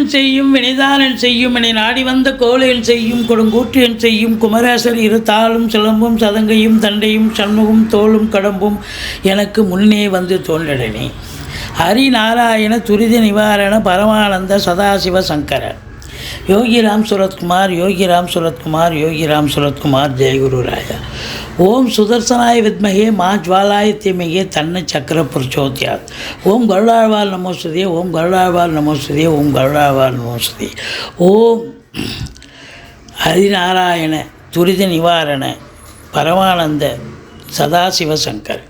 Colon செய்யும் வினைதானன் செய்யும் என நாடி வந்த கோலையில் செய்யும் கொடுங்கூற்றியன் செய்யும் குமரேசர் இரு தாளும் சிலம்பும் சதங்கையும் தண்டையும் சண்முகம் தோளும் கடம்பும் எனக்கு முன்னே வந்து தோன்றடனே ஹரிநாராயண துரித நிவாரண பரமானந்த சதாசிவ சங்கர யோகிராம் சுரத்குமார் யோகிராம் சுரத்குமார் யோகிராம் சுரத்குமார் ஜெயகுரு ராஜா ஓம் சுதர்சனாய வித்மகே மா ஜுவாலாய தீமகே தன்ன சக்கர புருஷோத்யாத். ஓம் கருடாழ்வால் நமோஸ்துதே ஓம் கருடாழ்வால் நமோஸ்துதே ஓம் கருடாழ்வால் நமோஸ்துதே ஓம் ஹரிநாராயண துரித நிவாரண பரமானந்த சதாசிவசங்கர்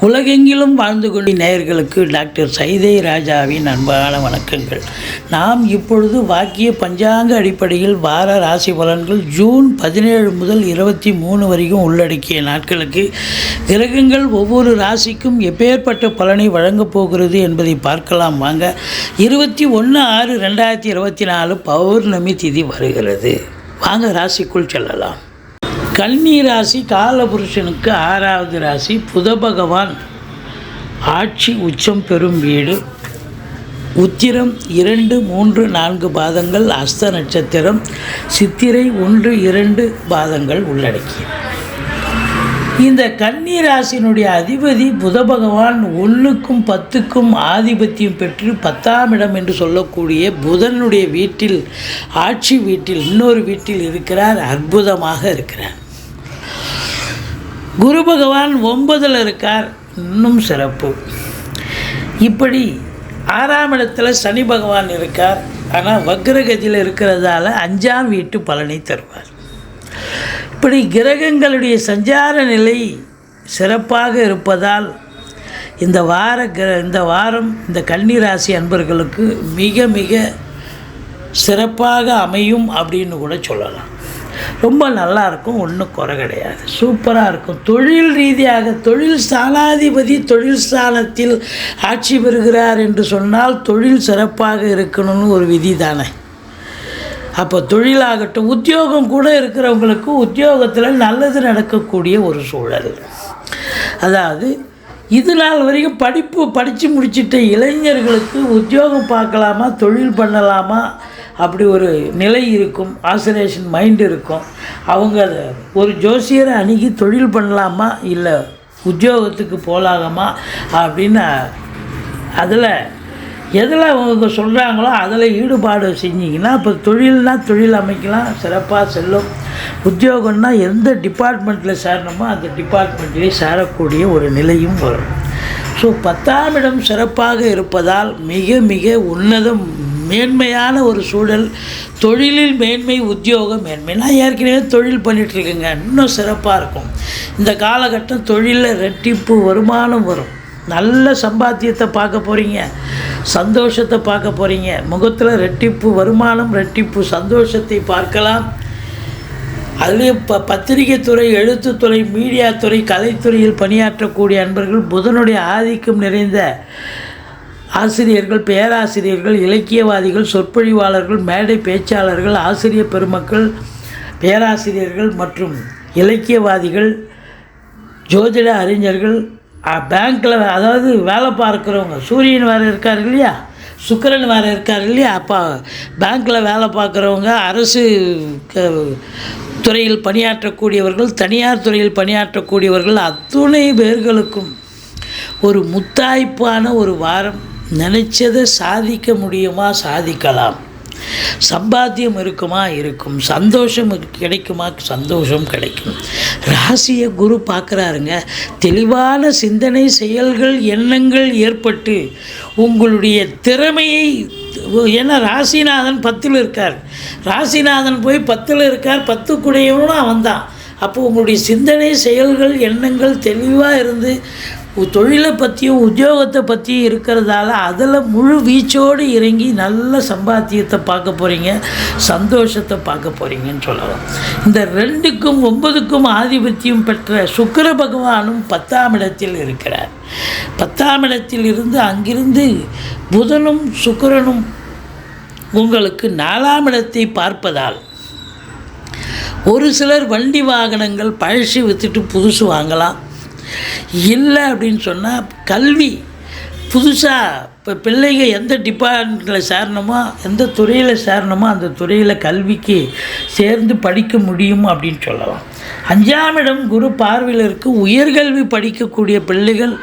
உலகெங்கிலும் வாழ்ந்து கொண்ட நேயர்களுக்கு டாக்டர் சைதை ராஜாவின் அன்பான வணக்கங்கள். நாம் இப்பொழுது வாக்கிய பஞ்சாங்க அடிப்படையில் வார ராசி பலன்கள் ஜூன் பதினேழு முதல் இருபத்தி மூணு வரைக்கும் உள்ளடக்கிய நாட்களுக்கு கிரகங்கள் ஒவ்வொரு ராசிக்கும் எப்பேற்பட்ட பலனை வழங்கப் போகிறது என்பதை பார்க்கலாம் வாங்க. இருபத்தி ஒன்று ஆறு ரெண்டாயிரத்தி இருபத்தி நாலு பௌர்ணமி திதி வருகிறது. வாங்க ராசிக்குள் செல்லலாம். கன்னி ராசி காலபுருஷனுக்கு ஆறாவது ராசி புத பகவான். ஆட்சி உச்சம் பெறும் வீடு. உத்திரம் இரண்டு மூன்று நான்கு பாதங்கள் அஸ்த நட்சத்திரம். சித்திரை ஒன்று இரண்டு பாதங்கள் உள்ளடக்கிய இந்த கன்னிராசினுடைய அதிபதி புத பகவான் ஒன்றுக்கும் பத்துக்கும் ஆதிபத்தியம் பெற்று பத்தாம் இடம் என்று சொல்லக்கூடிய புதனுடைய வீட்டில் ஆட்சி வீட்டில் இன்னொரு வீட்டில் இருக்கிறார் அற்புதமாக இருக்கிறார். குரு பகவான் ஒன்பதில் இருக்கார். இன்னும் சிறப்பு. இப்படி ஆறாம் இடத்துல சனி பகவான் இருக்கார். ஆனால் வக்ரகதியில் இருக்கிறதால அஞ்சாம் வீட்டு பலனை தருவார். இப்படி கிரகங்களுடைய சஞ்சார நிலை சிறப்பாக இருப்பதால் இந்த வார கிர இந்த வாரம் இந்த கன்னிராசி அன்பர்களுக்கு மிக மிக சிறப்பாக அமையும் அப்படின்னு கூட சொல்லலாம். ரொம்ப நல்லா இருக்கும் ஒன்றும் குறை கிடையாது. சூப்பராக இருக்கும். தொழில் ரீதியாக தொழில் ஸ்தானாதிபதி தொழில் ஸ்தானத்தில் ஆட்சி பெறுகிறார் என்று சொன்னால் தொழில் சிறப்பாக இருக்கணும்னு ஒரு விதி தானே. அப்போ தொழிலாகட்டும் உத்தியோகம் கூட இருக்கிறவங்களுக்கு உத்தியோகத்தில் நல்லது நடக்கக்கூடிய ஒரு சூழல். அதாவது இது நாள் வரைக்கும் படிப்பு படித்து முடிச்சிட்ட இளைஞர்களுக்கு உத்தியோகம் பார்க்கலாமா தொழில் பண்ணலாமா அப்படி ஒரு நிலை இருக்கும் ஆசரேஷன் மைண்ட் இருக்கும். அவங்க அதை ஒரு ஜோசியரை அணுகி தொழில் பண்ணலாமா இல்லை உத்தியோகத்துக்கு போகலாமா அப்படின்னு அதில் எதில் அவங்க சொல்கிறாங்களோ அதில் ஈடுபாடு செஞ்சிங்கன்னா இப்போ தொழில்னால் தொழில் அமைக்கலாம் சிறப்பாக செல்லும். உத்தியோகம்னா எந்த டிபார்ட்மெண்ட்டில் சேரணுமோ அந்த டிபார்ட்மெண்ட்லேயே சேரக்கூடிய ஒரு நிலையும் வரும். ஸோ பத்தாம் இடம் சிறப்பாக இருப்பதால் மிக மிக உன்னதம் மேன்மையான ஒரு சூழல் தொழிலில் மேன்மை உத்தியோகம் மேன்மை. நான் ஏற்கனவே தொழில் பண்ணிகிட்ருக்கேங்க இன்னும் சிறப்பாக இருக்கும். இந்த காலகட்டம் தொழிலில் ரெட்டிப்பு வருமானம் வரும். நல்ல சம்பாத்தியத்தை பார்க்க போகிறீங்க சந்தோஷத்தை பார்க்க போகிறீங்க முகத்தில் ரெட்டிப்பு வருமானம் ரெட்டிப்பு சந்தோஷத்தை பார்க்கலாம். அதுலேயும் ப பத்திரிகை துறை எழுத்துத்துறை மீடியா துறை கலைத்துறையில் பணியாற்றக்கூடிய அன்பர்கள் புதனுடைய ஆதிக்கம் நிறைந்த ஆசிரியர்கள் பேராசிரியர்கள் இலக்கியவாதிகள் சொற்பொழிவாளர்கள் மேடை பேச்சாளர்கள் ஆசிரியர் பெருமக்கள் பேராசிரியர்கள் மற்றும் இலக்கியவாதிகள் ஜோதிட அறிஞர்கள் பேங்க்கில் அதாவது வேலை பார்க்குறவங்க சூரியன் வேறு இருக்கார் இல்லையா? சுக்கிரன் வேறு இருக்கார் இல்லையா? அப்போ பேங்க்கில் வேலை பார்க்குறவங்க அரசு க- துறையில் பணியாற்றக்கூடியவர்கள் தனியார் துறையில் பணியாற்றக்கூடியவர்கள் அத்துணை பேர்களுக்கும் ஒரு முத்தாய்ப்பான ஒரு வாரம் நினச்சதை சாதிக்க முடியுமா? சாதிக்கலாம். சம்பாத்தியம் இருக்குமா? இருக்கும். சந்தோஷம் கிடைக்குமா? சந்தோஷம் கிடைக்கும். ராசியை குரு பார்க்குறாருங்க தெளிவான சிந்தனை செயல்கள் எண்ணங்கள் ஏற்பட்டு உங்களுடைய திறமையை ஏன்னா ராசிநாதன் பத்தில் இருக்கார். ராசிநாதன் போய் பத்தில் இருக்கார் பத்து குடையவனும் அவன் தான் அப்போ உங்களுடைய சிந்தனை செயல்கள் எண்ணங்கள் தெளிவாக இருந்து தொழிலை பற்றியும் உத்தியோகத்தை பற்றியும் இருக்கிறதால அதில் முழு வீச்சோடு இறங்கி நல்ல சம்பாத்தியத்தை பார்க்க போகிறீங்க சந்தோஷத்தை பார்க்க போகிறீங்கன்னு சொல்லலாம். இந்த ரெண்டுக்கும் ஒன்பதுக்கும் ஆதிபத்தியம் பெற்ற சுக்கர பகவானும் பத்தாம் இடத்தில் இருக்கிறார். பத்தாம் இடத்தில் இருந்து அங்கிருந்து புதனும் சுக்கிரனும் உங்களுக்கு நாலாம் இடத்தை பார்ப்பதால் ஒரு சிலர் வண்டி வாகனங்கள் பழசி விற்றுட்டு புதுசு வாங்கலாம். இல்லை அப்படின்னு சொன்னால் கல்வி புதுசாக இப்போ பிள்ளைங்க எந்த டிபார்ட்மெண்ட்டில் சேரணுமோ எந்த துறையில் சேரணுமோ அந்த துறையில் கல்விக்கு சேர்ந்து படிக்க முடியும் அப்படின்னு சொல்லலாம். அஞ்சாம் இடம் குரு பார்வையில் இருக்கு. உயர்கல்வி படிக்கக்கூடிய பிள்ளைகள்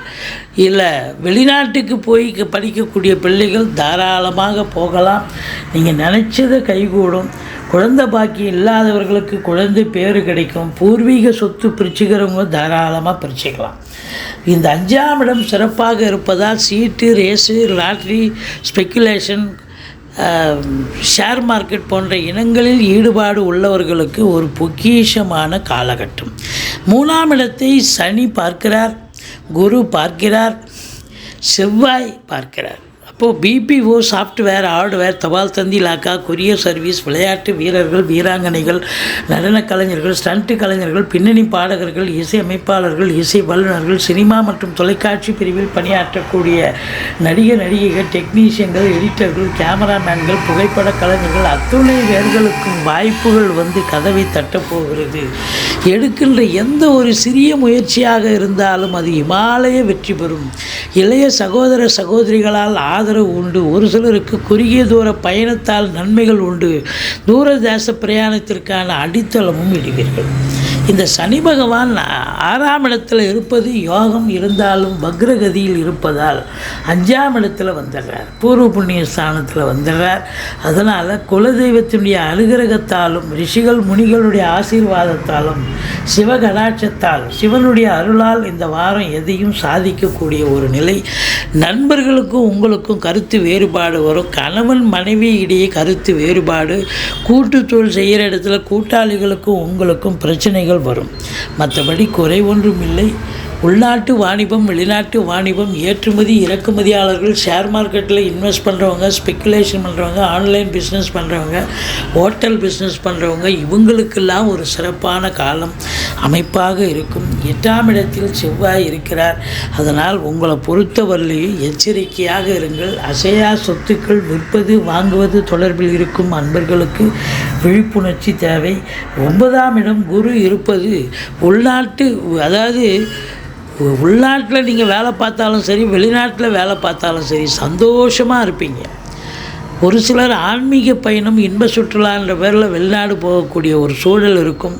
இல்லை வெளிநாட்டுக்கு போய் படிக்கக்கூடிய பிள்ளைகள் தாராளமாக போகலாம். நீங்கள் நினச்சதை கைகூடும். குழந்தை பாக்கி இல்லாதவர்களுக்கு குழந்தை பேர் கிடைக்கும். பூர்வீக சொத்து பிரிச்சுக்கிறவங்க தாராளமாக பிரிச்சுக்கலாம். இந்த அஞ்சாம் இடம் சிறப்பாக இருப்பதால் சீட்டு race lottery speculation share market போன்ற இனங்களில் ஈடுபாடு உள்ளவர்களுக்கு ஒரு பொக்கிஷமான காலகட்டம். மூணாம் இடத்தை சனி பார்க்கிறார் குரு பார்க்கிறார் செவ்வாய் பார்க்கிறார். அப்போது பிபிஓ சாஃப்ட்வேர் ஹார்ட்வேர் தபால் தந்தி லாக்கா கொரியர் சர்வீஸ் விளையாட்டு வீரர்கள் வீராங்கனைகள் நடனக் கலைஞர்கள் ஸ்டண்ட் கலைஞர்கள் பின்னணி பாடகர்கள் இசை அமைப்பாளர்கள் இசை வல்லுநர்கள் சினிமா மற்றும் தொலைக்காட்சி பிரிவில் பணியாற்றக்கூடிய நடிகர் நடிகைகள் டெக்னீஷியன்கள் எடிட்டர்கள் கேமராமேன்கள் புகைப்பட கலைஞர்கள் அத்துணை பேர்களுக்கும் வாய்ப்புகள் வந்து கதவை தட்டப் போகிறது. எடுக்கின்ற எந்த ஒரு சிறிய முயற்சியாக இருந்தாலும் அது இமாலய வெற்றி பெறும். இளைய சகோதர சகோதரிகளால் ஆதரவு உண்டு. ஒரு சிலருக்கு குறுகிய தூர பயணத்தால் நன்மைகள் உண்டு. தூரதேச பிரயாணத்திற்கான அடித்தளமும் இடுவீர்கள். இந்த சனி பகவான் ஆறாம் இடத்துல இருப்பது யோகம் இருந்தாலும் பக்ரகதியில் இருப்பதால் அஞ்சாம் இடத்துல வந்துடுறார். பூர்வ புண்ணிய ஸ்தானத்தில் வந்துடுறார். அதனால் குலதெய்வத்தினுடைய அனுகிரகத்தாலும் ரிஷிகள் முனிகளுடைய ஆசீர்வாதத்தாலும் சிவகடாட்சத்தால் சிவனுடைய அருளால் இந்த வாரம் எதையும் சாதிக்கக்கூடிய ஒரு நிலை. நண்பர்களுக்கும் உங்களுக்கும் கருத்து வேறுபாடு வரும். கணவன் மனைவி இடையே கருத்து வேறுபாடு. கூட்டு தொழில் செய்கிற இடத்துல கூட்டாளிகளுக்கும் உங்களுக்கும் பிரச்சனைகள் வரும். மற்றபடி குறை ஒன்றும் இல்லை. உள்நாட்டு வாணிபம் வெளிநாட்டு வாணிபம் ஏற்றுமதி இறக்குமதியாளர்கள் ஷேர் மார்க்கெட்டில் இன்வெஸ்ட் பண்ணுறவங்க ஸ்பெக்குலேஷன் பண்ணுறவங்க ஆன்லைன் பிஸ்னஸ் பண்ணுறவங்க ஹோட்டல் பிஸ்னஸ் பண்ணுறவங்க இவங்களுக்கெல்லாம் ஒரு சிறப்பான காலம் அமைப்பாக இருக்கும். எட்டாம் இடத்தில் செவ்வாய் இருக்கிறார். அதனால் உங்களை பொறுத்தவரையிலையும் எச்சரிக்கையாக இருங்கள். அசையா சொத்துக்கள் விற்பது வாங்குவது தொடர்பில் இருக்கும் அன்பர்களுக்கு விழிப்புணர்ச்சி தேவை. ஒன்பதாம் இடம் குரு இருப்பது உள்நாட்டு அதாவது உள்நாட்டில் நீங்கள் வேலை பார்த்தாலும் சரி வெளிநாட்டில் வேலை பார்த்தாலும் சரி சந்தோஷமாக இருப்பீங்க. ஒரு சிலர் ஆன்மீக பயணம் இன்ப சுற்றுலான்ற பேரில் வெளிநாடு போகக்கூடிய ஒரு சூழல் இருக்கும்.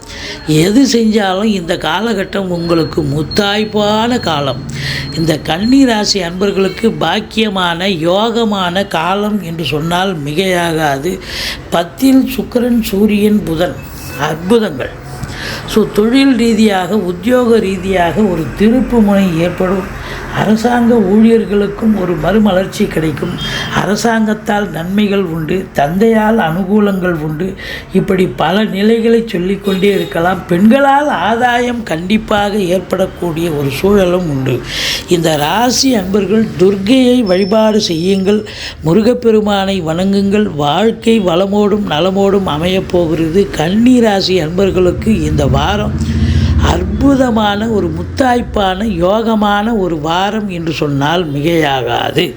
எது செஞ்சாலும் இந்த காலகட்டம் உங்களுக்கு முத்தாய்ப்பான காலம். இந்த கன்னி ராசி அன்பர்களுக்கு பாக்கியமான யோகமான காலம் என்று சொன்னால் மிகையாகாது. பத்தில் சுக்கிரன் சூரியன் புதன். அற்புதங்கள். ஸோ தொழில் ரீதியாக உத்தியோக ரீதியாக ஒரு திருப்பு முனை ஏற்படும். அரசாங்க ஊழியர்களுக்கும் ஒரு மறுமலர்ச்சி கிடைக்கும். அரசாங்கத்தால் நன்மைகள் உண்டு தந்தையால் அனுகூலங்கள் உண்டு. இப்படி பல நிலைகளை சொல்லிக்கொண்டே இருக்கலாம். பெண்களால் ஆதாயம் கண்டிப்பாக ஏற்படக்கூடிய ஒரு சூழலும் உண்டு. இந்த ராசி அன்பர்கள் துர்க்கையை வழிபாடு செய்யுங்கள். முருகப்பெருமானை வணங்குங்கள். வாழ்க்கை வளமோடும் நலமோடும் அமையப் போகிறது. கன்னி ராசி அன்பர்களுக்கு இந்த வாரம் அற்புதமான ஒரு முத்தாய்ப்பான யோகமான ஒரு வாரம் என்று சொன்னால் மிகையாகாது.